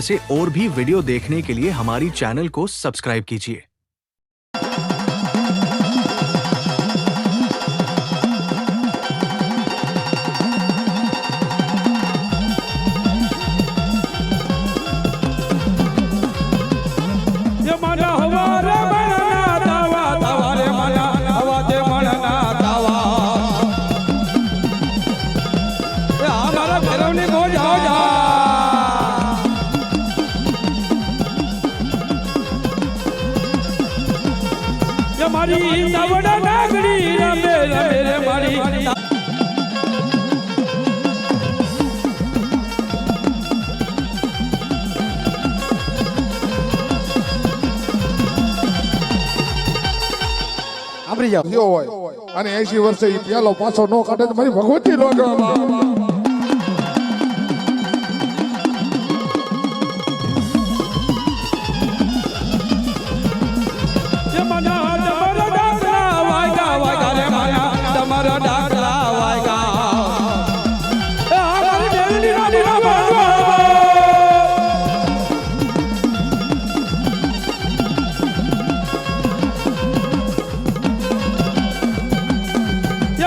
ऐसे और भी वीडियो देखने के लिए हमारी चैनल को सब्सक्राइब कीजिए મારી નાગડી રમે રમે રે મારી. સાંભળી જાવ હોય. અને એસી વર્ષે પેલો પાછો નો કાઢે તો મારી ભગવતી નો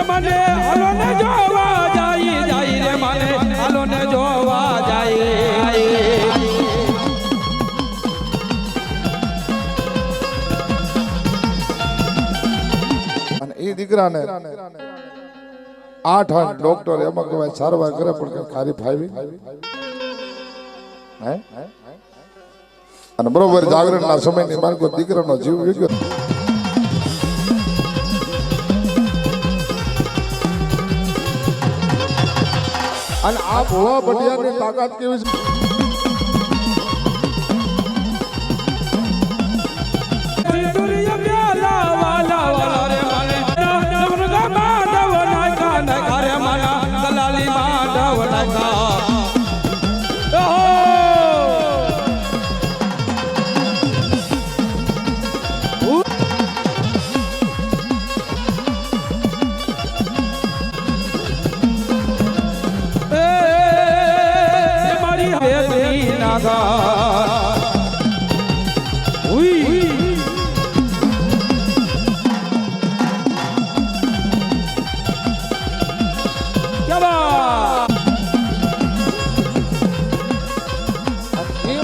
મને, હાલો ને જોવા જાય જાય રે મને, હાલો ને જોવા જાય. અને એ દીકરાને આઠ આઠ ડોક્ટર એમાં કહેવાય સારવાર કરે પણ ખારી ફાવી? હે? અને બરોબર જાગરણના સમયની માર્ગો દીકરાનો જીવ વિગત અને આ ભોળા ભટિયાની તાકાત કેવી છે સિંદુરિયા પ્યાલા વાલા વાલા રે મને નવનગા માધવ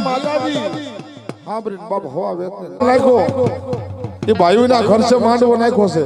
માતાજી. બાપ હવા વેત નાખ્યો એ ભાઈઓના ખર્ચે માંડવો નાખ્યો છે.